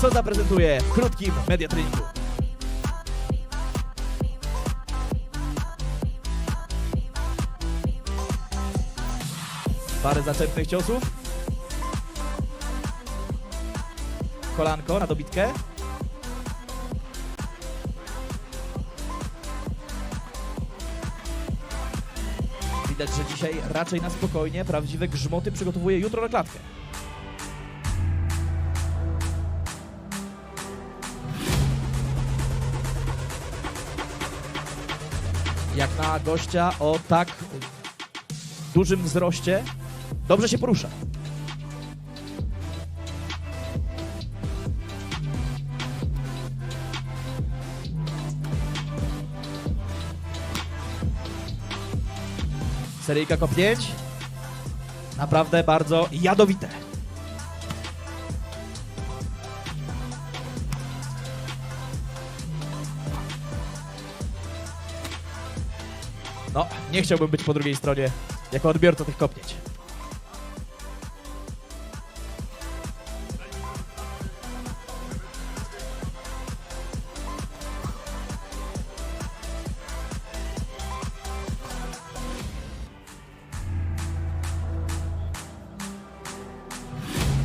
co zaprezentuje w krótkim mediatreningu. Parę zaczepnych ciosów. Kolanko na dobitkę. Widać, że dzisiaj raczej na spokojnie, prawdziwe grzmoty przygotowuje jutro na klatkę. Jak na gościa o tak dużym wzroście, dobrze się porusza. Seryjka kopnięć. Naprawdę bardzo jadowite. Nie chciałbym być po drugiej stronie jako odbiorca tych kopnięć.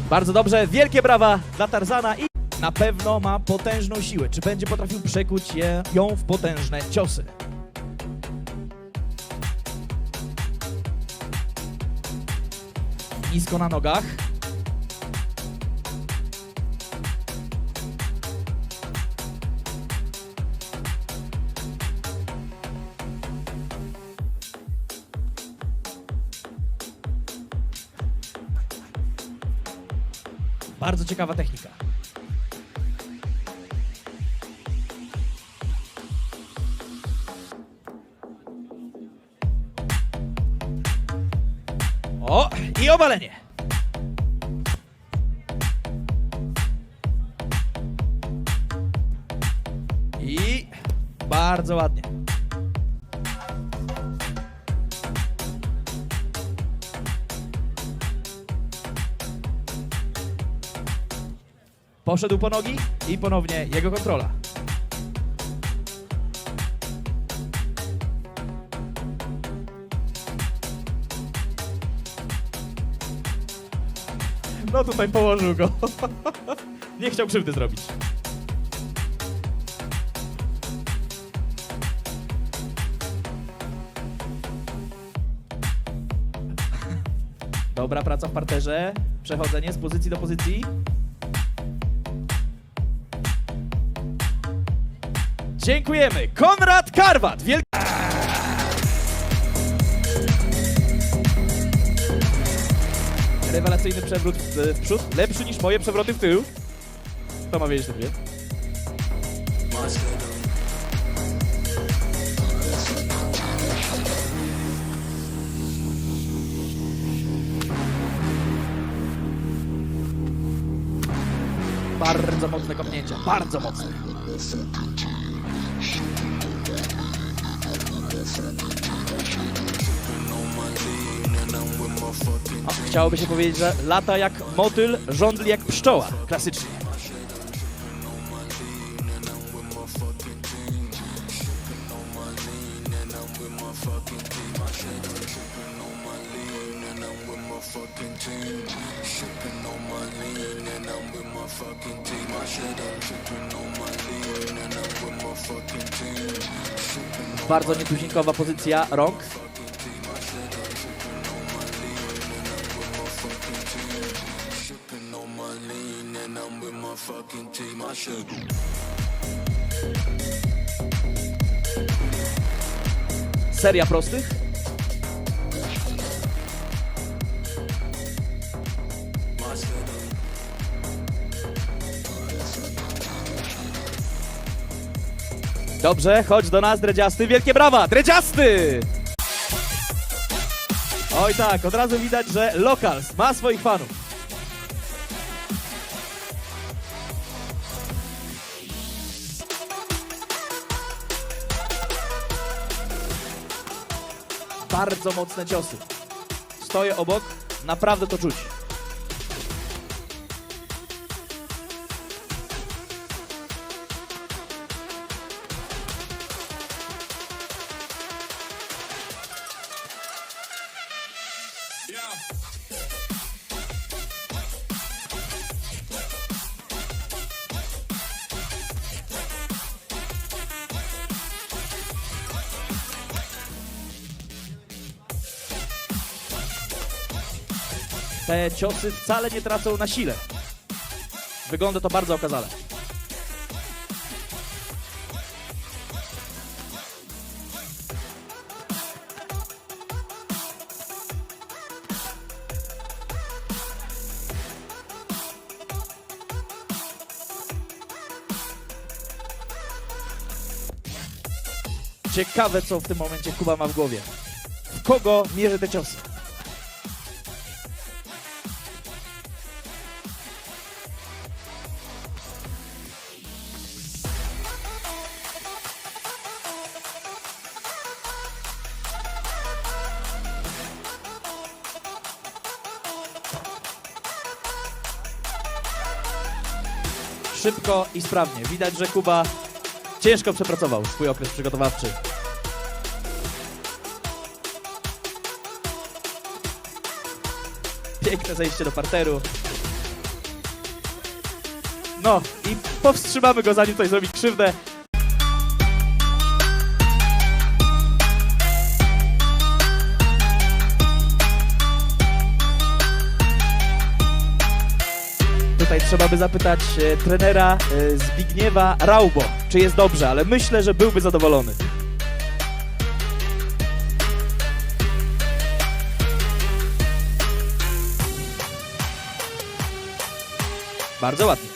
Bardzo dobrze, wielkie brawa dla Tarzana i na pewno ma potężną siłę. Czy będzie potrafił przekuć je, ją w potężne ciosy? Nisko na nogach. Bardzo ciekawa technika. Obalenie. I bardzo ładnie. Poszedł po nogi i ponownie jego kontrola. No tutaj położył go. Nie chciał krzywdy zrobić. Dobra praca w parterze. Przechodzenie z pozycji do pozycji. Dziękujemy. Konrad Karwat. Wielki... Rewelacyjny przewrót w, w przód. Lepszy niż moje przewroty w tył. Kto ma wiedzieć, to. Bardzo mocne kopnięcia. Bardzo mocne. Chciałoby się powiedzieć, że lata jak motyl, żądli jak pszczoła. Klasycznie. Bardzo nietuzinkowa pozycja rąk. Seria prostych. Dobrze, chodź do nas, Dredziasty. Wielkie brawa, Dredziasty! Oj tak, od razu widać, że Locals ma swoich fanów. Bardzo mocne ciosy. Stoję obok, naprawdę to czuć. Te ciosy wcale nie tracą na sile. Wygląda to bardzo okazale. Ciekawe, co w tym momencie Kuba ma w głowie. W kogo mierzy te ciosy? Szybko i sprawnie. Widać, że Kuba ciężko przepracował swój okres przygotowawczy. Piękne zejście do parteru. No i powstrzymamy go zanim ktoś zrobi krzywdę. Trzeba by zapytać e, trenera e, Zbigniewa Raubo, czy jest dobrze, ale myślę, że byłby zadowolony. Bardzo ładnie.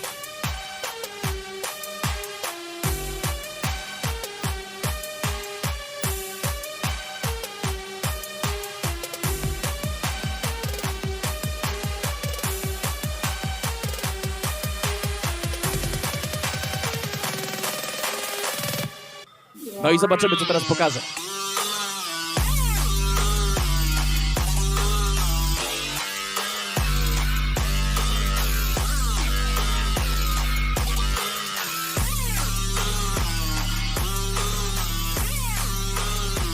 No i zobaczymy, co teraz pokaże.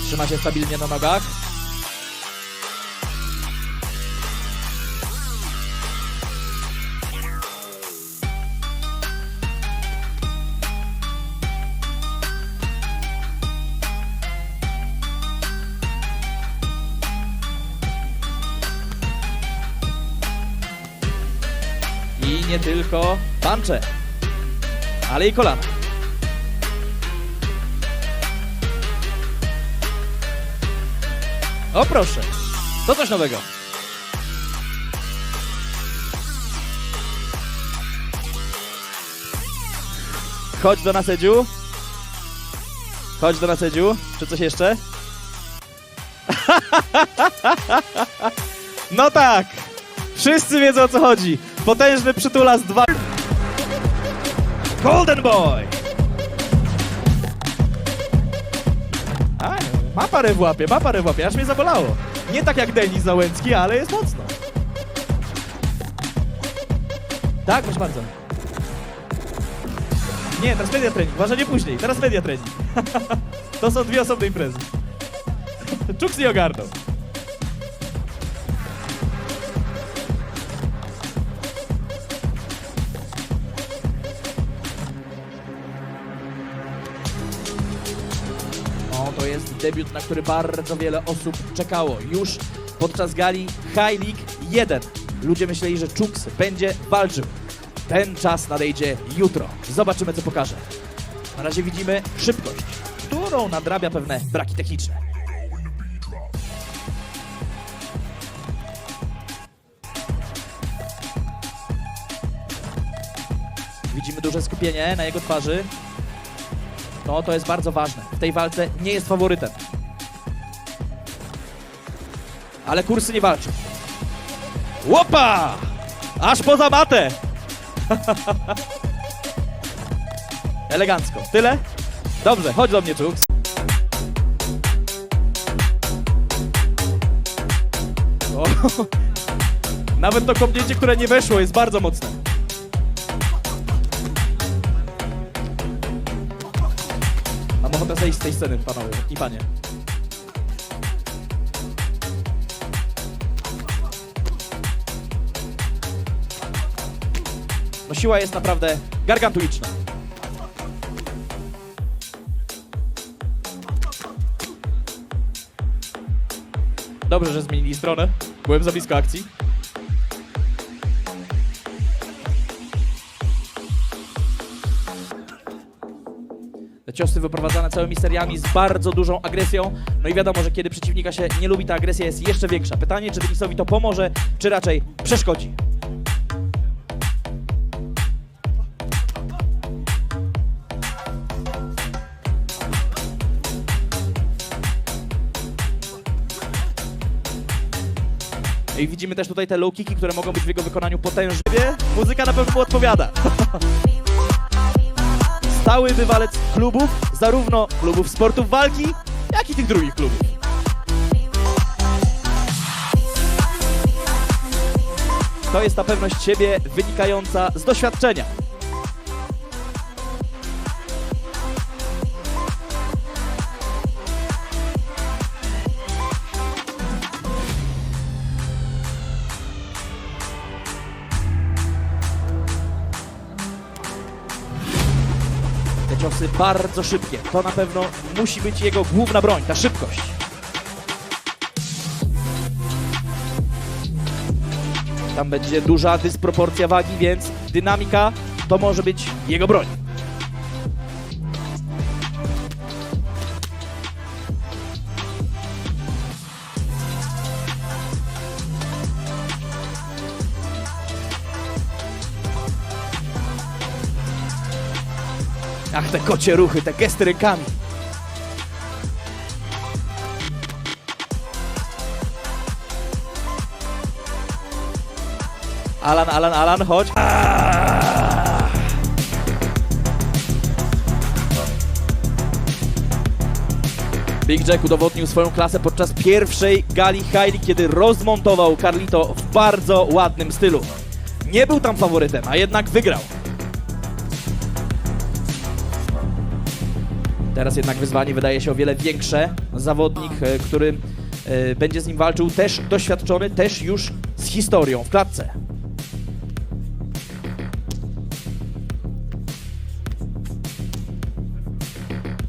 Trzyma się stabilnie na nogach. Nie tylko pancze, ale i kolana. O proszę, to coś nowego. Chodź do nasedziu. Chodź do nasedziu. Czy coś jeszcze? No tak! Wszyscy wiedzą o co chodzi. Potężny przytulas 2. Golden Boy! A, ma parę w łapie, ma parę w łapie, aż mnie zabolało. Nie tak jak Denis Załęcki, ale jest mocno. Tak, proszę bardzo. Nie, teraz media trening, uważaj nie później, teraz media trening. to są dwie osobne imprezy. Czuks nie ogarnął. Debiut, na który bardzo wiele osób czekało. Już podczas gali High League 1 ludzie myśleli, że Czuks będzie walczył. Ten czas nadejdzie jutro. Zobaczymy, co pokaże. Na razie widzimy szybkość, którą nadrabia pewne braki techniczne. Widzimy duże skupienie na jego twarzy. No, to jest bardzo ważne. W tej walce nie jest faworytem. Ale kursy nie walczą. Łopa! Aż poza matę! Elegancko. Tyle? Dobrze, chodź do mnie, Czuks. Nawet to kopnięcie, które nie weszło, jest bardzo mocne. Ochotę zejść z tej sceny, panowie i panie. No siła jest naprawdę gargantuiczna. Dobrze, że zmienili stronę. Byłem za blisko akcji. Ciosy wyprowadzane całymi seriami z bardzo dużą agresją. No i wiadomo, że kiedy przeciwnika się nie lubi, ta agresja jest jeszcze większa. Pytanie, czy Denisowi to pomoże, czy raczej przeszkodzi. I widzimy też tutaj te low kicki, które mogą być w jego wykonaniu potężne. Muzyka na pewno odpowiada. Stały bywalec klubów, zarówno klubów sportów walki, jak i tych drugich klubów. To jest ta pewność siebie wynikająca z doświadczenia. Bardzo szybkie. To na pewno musi być jego główna broń, ta szybkość. Tam będzie duża dysproporcja wagi, więc dynamika to może być jego broń. Ach, te kocie ruchy, te gesty rękami. Alan, Alan, Alan, chodź. Big Jack udowodnił swoją klasę podczas pierwszej gali Hailey, kiedy rozmontował Carlito w bardzo ładnym stylu. Nie był tam faworytem, a jednak wygrał. Teraz jednak wyzwanie wydaje się o wiele większe. Zawodnik, e, który e, będzie z nim walczył, też doświadczony, też już z historią w klatce.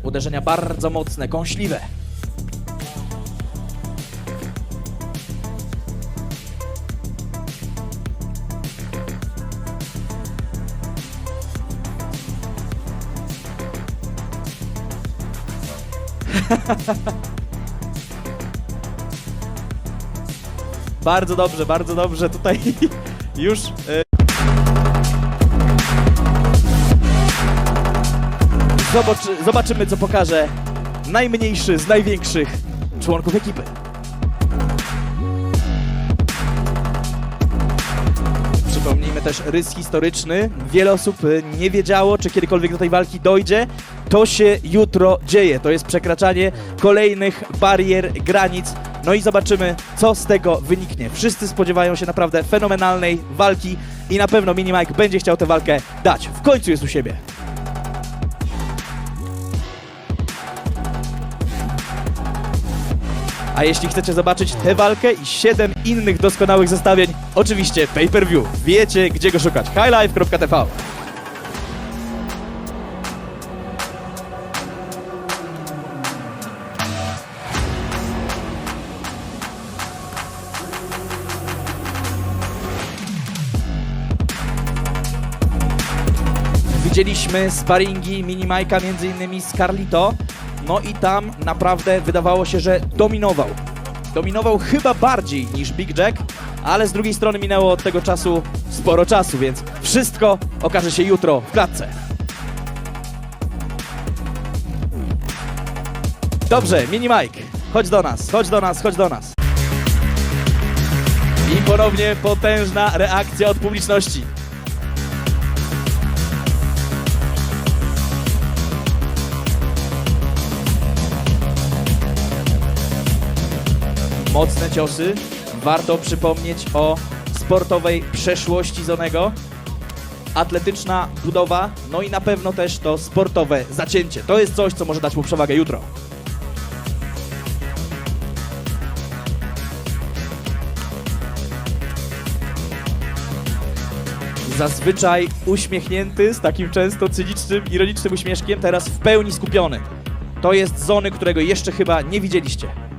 Uderzenia bardzo mocne, kąśliwe. Bardzo dobrze, bardzo dobrze. Tutaj już. Zobaczy, zobaczymy, co pokaże najmniejszy z największych członków ekipy. Też rys historyczny. Wiele osób y, nie wiedziało, czy kiedykolwiek do tej walki dojdzie. To się jutro dzieje. To jest przekraczanie kolejnych barier, granic. No i zobaczymy, co z tego wyniknie. Wszyscy spodziewają się naprawdę fenomenalnej walki i na pewno Mini Mike będzie chciał tę walkę dać. W końcu jest u siebie. A jeśli chcecie zobaczyć tę walkę i 7 innych doskonałych zestawień, oczywiście pay-per-view. Wiecie, gdzie go szukać. highlife.tv Widzieliśmy sparingi Minimajka między innymi z Carlito. No i tam naprawdę wydawało się, że dominował. Dominował chyba bardziej niż Big Jack, ale z drugiej strony minęło od tego czasu sporo czasu, więc wszystko okaże się jutro w klatce. Dobrze, Mini Mike, chodź do nas, chodź do nas, chodź do nas. I ponownie potężna reakcja od publiczności. Mocne ciosy. Warto przypomnieć o sportowej przeszłości Zonego. Atletyczna budowa, no i na pewno też to sportowe zacięcie. To jest coś, co może dać mu przewagę jutro. Zazwyczaj uśmiechnięty, z takim często cynicznym, ironicznym uśmieszkiem, teraz w pełni skupiony. To jest Zony, którego jeszcze chyba nie widzieliście.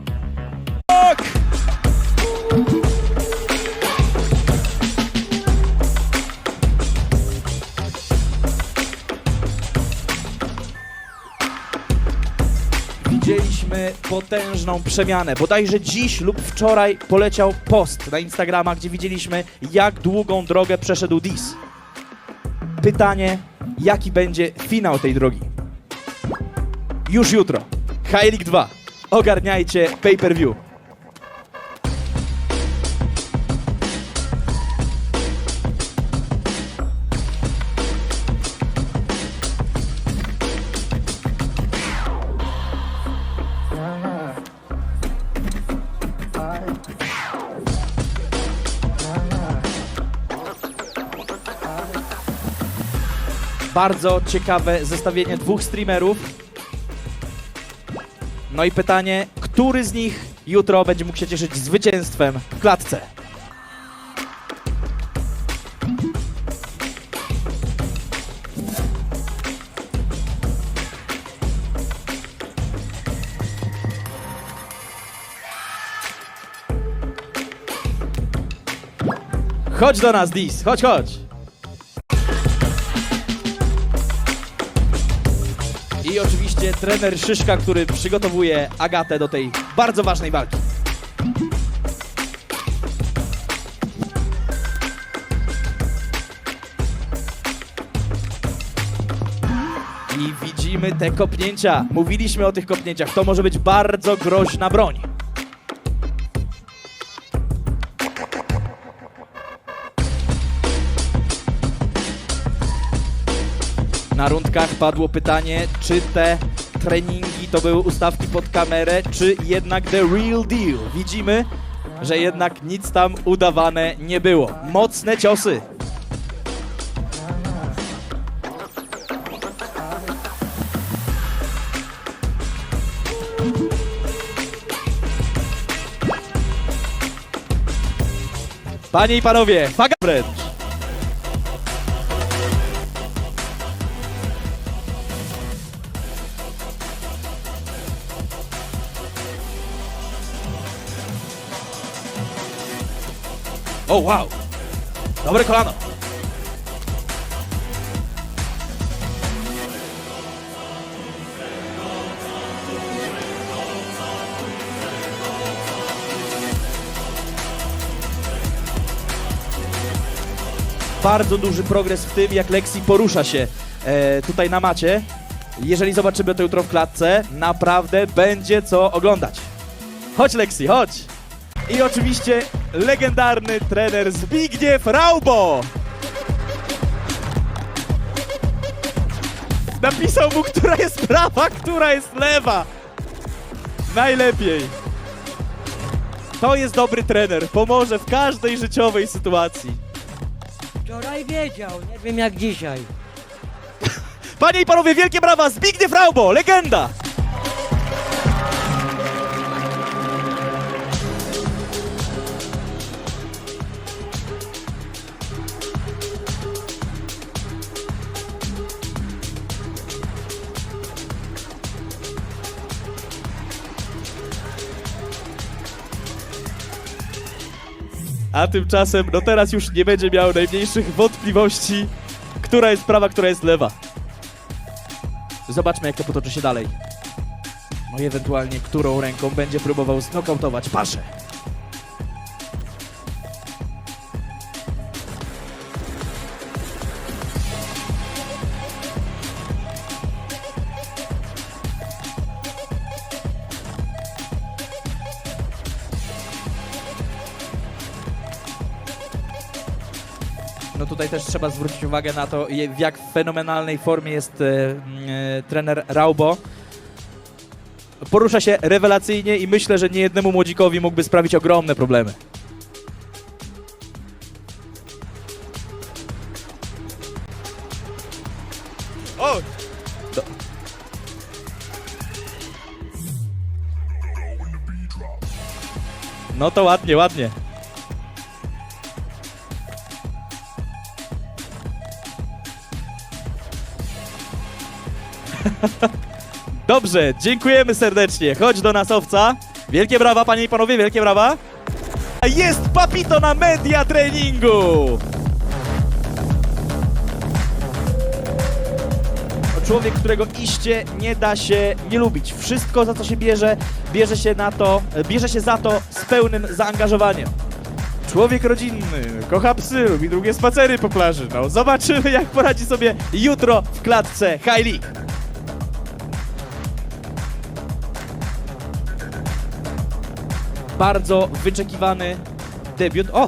Potężną przemianę. Bodajże dziś lub wczoraj poleciał post na Instagrama, gdzie widzieliśmy, jak długą drogę przeszedł Dis. Pytanie, jaki będzie finał tej drogi? Już jutro. League 2. Ogarniajcie pay-per-view. Bardzo ciekawe zestawienie dwóch streamerów. No i pytanie, który z nich jutro będzie mógł się cieszyć zwycięstwem w klatce? Chodź do nas, Dis, chodź, chodź. Oczywiście trener Szyszka, który przygotowuje Agatę do tej bardzo ważnej walki. I widzimy te kopnięcia. Mówiliśmy o tych kopnięciach. To może być bardzo groźna broń. Na rundkach padło pytanie, czy te treningi to były ustawki pod kamerę, czy jednak the real deal. Widzimy, że jednak nic tam udawane nie było. Mocne ciosy. Panie i panowie, faga wręcz. O, wow! Dobre kolano. Bardzo duży progres w tym, jak Lexi porusza się e, tutaj na macie. Jeżeli zobaczymy to jutro w klatce, naprawdę będzie co oglądać. Chodź Lexi, chodź! I oczywiście legendarny trener Zbigniew Raubo. Napisał mu, która jest prawa, która jest lewa. Najlepiej. To jest dobry trener. Pomoże w każdej życiowej sytuacji. Wczoraj wiedział, nie wiem jak dzisiaj. Panie i panowie, wielkie brawa! Zbigniew Raubo, legenda! A tymczasem, no teraz już nie będzie miał najmniejszych wątpliwości, która jest prawa, która jest lewa. Zobaczmy, jak to potoczy się dalej. No i ewentualnie, którą ręką będzie próbował znokautować Paszę. No tutaj też trzeba zwrócić uwagę na to, w jak fenomenalnej formie jest e, e, trener Raubo. Porusza się rewelacyjnie i myślę, że niejednemu młodzikowi mógłby sprawić ogromne problemy. O! Do... No to ładnie, ładnie. Dobrze, dziękujemy serdecznie. Chodź do nas, owca. Wielkie brawa, panie i panowie, wielkie brawa. Jest Papito na media treningu. człowiek, którego iście nie da się nie lubić. Wszystko, za co się bierze, bierze się na to, bierze się za to z pełnym zaangażowaniem. Człowiek rodzinny, kocha psy, lubi długie spacery po plaży. No, zobaczymy, jak poradzi sobie jutro w klatce High League. Bardzo wyczekiwany debiut. O!